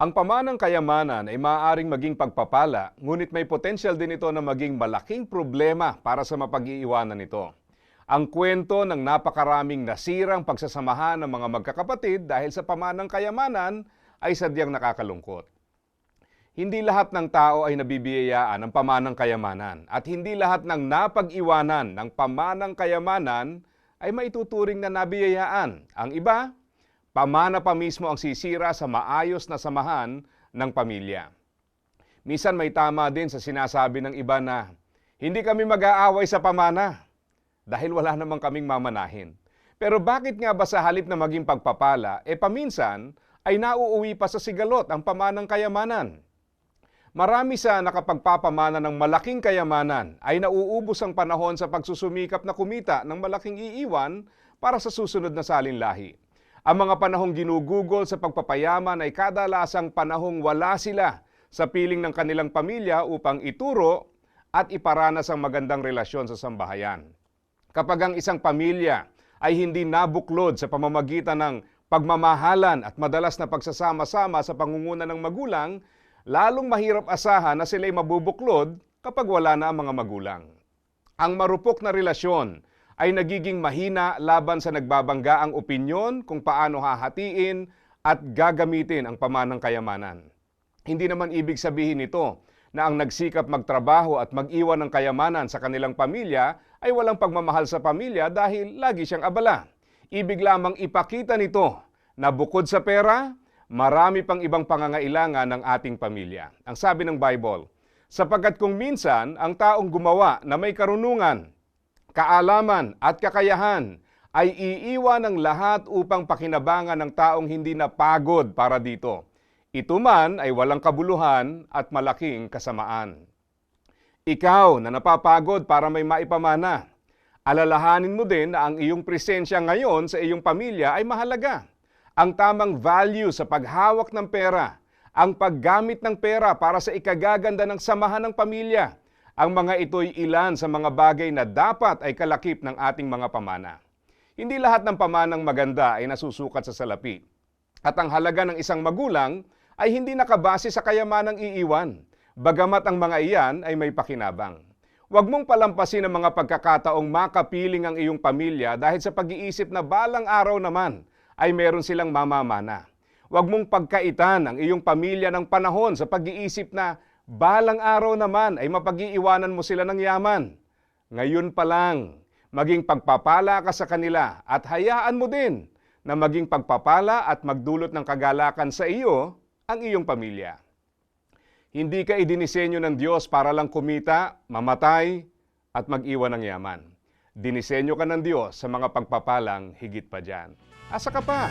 Ang pamanang kayamanan ay maaaring maging pagpapala, ngunit may potensyal din ito na maging malaking problema para sa mapag-iiwanan nito. Ang kwento ng napakaraming nasirang pagsasamahan ng mga magkakapatid dahil sa pamanang kayamanan ay sadyang nakakalungkot. Hindi lahat ng tao ay nabibiyayaan ng pamanang kayamanan at hindi lahat ng napag-iwanan ng pamanang kayamanan ay maituturing na nabiyayaan. Ang iba, pamana pa mismo ang sisira sa maayos na samahan ng pamilya. Misan may tama din sa sinasabi ng iba na hindi kami mag-aaway sa pamana dahil wala namang kaming mamanahin. Pero bakit nga ba sa halip na maging pagpapala, e paminsan ay nauuwi pa sa sigalot ang pamanang kayamanan? Marami sa nakapagpapamana ng malaking kayamanan ay nauubos ang panahon sa pagsusumikap na kumita ng malaking iiwan para sa susunod na salinlahi. Ang mga panahong ginugugol sa pagpapayaman ay kadalasang panahong wala sila sa piling ng kanilang pamilya upang ituro at iparanas ang magandang relasyon sa sambahayan. Kapag ang isang pamilya ay hindi nabuklod sa pamamagitan ng pagmamahalan at madalas na pagsasama-sama sa pangunguna ng magulang, lalong mahirap asahan na sila'y mabubuklod kapag wala na ang mga magulang. Ang marupok na relasyon ay nagiging mahina laban sa nagbabanggaang opinyon kung paano hahatiin at gagamitin ang pamanang kayamanan. Hindi naman ibig sabihin nito na ang nagsikap magtrabaho at mag-iwan ng kayamanan sa kanilang pamilya ay walang pagmamahal sa pamilya dahil lagi siyang abala. Ibig lamang ipakita nito na bukod sa pera, marami pang ibang pangangailangan ng ating pamilya. Ang sabi ng Bible, sapagkat kung minsan ang taong gumawa na may karunungan, kaalaman at kakayahan ay iiwan ng lahat upang pakinabangan ng taong hindi napagod para dito. Ito man ay walang kabuluhan at malaking kasamaan. Ikaw na napapagod para may maipamana, alalahanin mo din na ang iyong presensya ngayon sa iyong pamilya ay mahalaga. Ang tamang value sa paghawak ng pera, ang paggamit ng pera para sa ikagaganda ng samahan ng pamilya. Ang mga ito'y ilan sa mga bagay na dapat ay kalakip ng ating mga pamana. Hindi lahat ng pamanang maganda ay nasusukat sa salapi. At ang halaga ng isang magulang ay hindi nakabase sa kayamanang iiwan, bagamat ang mga iyan ay may pakinabang. Huwag mong palampasin ang mga pagkakataong makapiling ang iyong pamilya dahil sa pag-iisip na balang araw naman ay meron silang mamamana. Huwag mong pagkaitan ang iyong pamilya ng panahon sa pag-iisip na balang araw naman ay mapag-iiwanan mo sila ng yaman. Ngayon pa lang, maging pagpapala ka sa kanila at hayaan mo din na maging pagpapala at magdulot ng kagalakan sa iyo ang iyong pamilya. Hindi ka idinisenyo ng Diyos para lang kumita, mamatay, at mag-iwan ng yaman. Dinisenyo ka ng Diyos sa mga pagpapalang higit pa dyan. Asa ka pa?